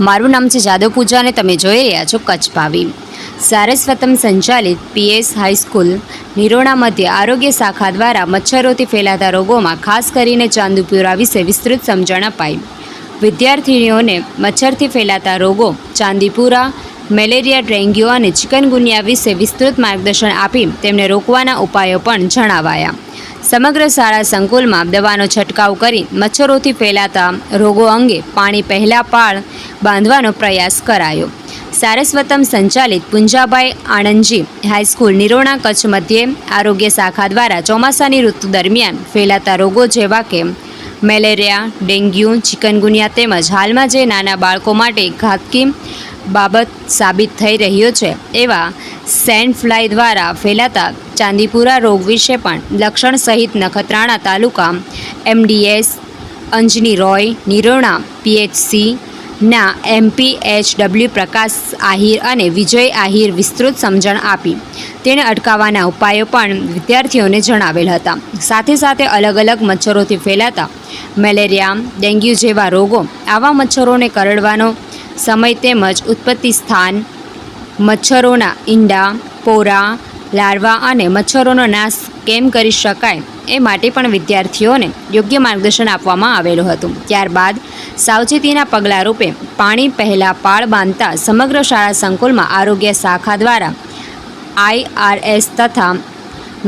મારું નામ છે જાદવ પૂજા અને તમે જોઈ રહ્યા છો કચ્છ ભાવી. સારસ્વતમ સંચાલિત પીએસ હાઈસ્કૂલ નિરોણા મધ્ય આરોગ્ય શાખા દ્વારા મચ્છરોથી ફેલાતા રોગોમાં ખાસ કરીને ચાંદુપુરા વિશે વિસ્તૃત સમજણ અપાઈ. વિદ્યાર્થીનીઓને મચ્છરથી ફેલાતા રોગો ચાંદીપુરા, મેલેરિયા, ડેન્ગ્યુ અને ચિકનગુનિયા વિશે વિસ્તૃત માર્ગદર્શન આપી તેમને રોકવાના ઉપાયો પણ જણાવાયા. સમગ્ર શાળા સંકુલમાં દવાનો છંટકાવ કરી મચ્છરોથી ફેલાતા રોગો અંગે પાણી પહેલાં પાળ બાંધવાનો પ્રયાસ કરાયો. સારસ્વતમ સંચાલિત પુંજાભાઈ આણંદજી હાઈસ્કૂલ નિરોણા કચ્છ મધ્યે આરોગ્ય શાખા દ્વારા ચોમાસાની ઋતુ દરમિયાન ફેલાતા રોગો જેવા કે મેલેરિયા, ડેન્ગ્યુ, ચિકનગુનિયા તેમજ હાલમાં જે નાના બાળકો માટે ઘાતકી બાબત સાબિત થઈ રહ્યો છે, એવા સેન્ડ ફ્લાય દ્વારા ફેલાતા ચાંદીપુરા રોગ વિશે પણ લક્ષણ સહિત નખત્રાણા તાલુકા એમડીએસ અંજની રોય, નિરોણા પીએચસી ના MP H W Prakash Ahir અને વિજય આહિર વિસ્તૃત સમજણ આપી. તેને અટકાવવાના ઉપાયો પણ વિદ્યાર્થીઓને જણાવેલ હતા. સાથે સાથે અલગ અલગ મચ્છરોથી ફેલાતા મેલેરિયા, ડેન્ગ્યુ જેવા રોગો આવા મચ્છરોને કરડવાનો સમય તેમજ ઉત્પત્તિ સ્થાન, મચ્છરોના ઈંડા, પોરા, લાર્વા અને મચ્છરોનો નાશ કેમ કરી શકાય એ માટે પણ વિદ્યાર્થીઓને યોગ્ય માર્ગદર્શન આપવામાં આવેલું હતું. ત્યારબાદ સાવચેતીના પગલાં રૂપે પાણી પહેલાં પાળ બાંધતા સમગ્ર શાળા સંકુલમાં આરોગ્ય શાખા દ્વારા આઈઆરએસ તથા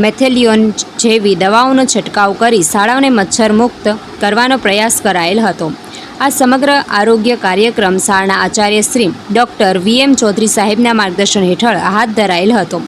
મેથેલિયોન જેવી દવાઓનો છંટકાવ કરી શાળાઓને મચ્છર મુક્ત કરવાનો પ્રયાસ કરાયેલ હતો. આ સમગ્ર આરોગ્ય કાર્યક્રમ શાળાના Acharya Shri doctor V M Chaudhari સાહેબના માર્ગદર્શન હેઠળ હાથ ધરાયેલ હતો.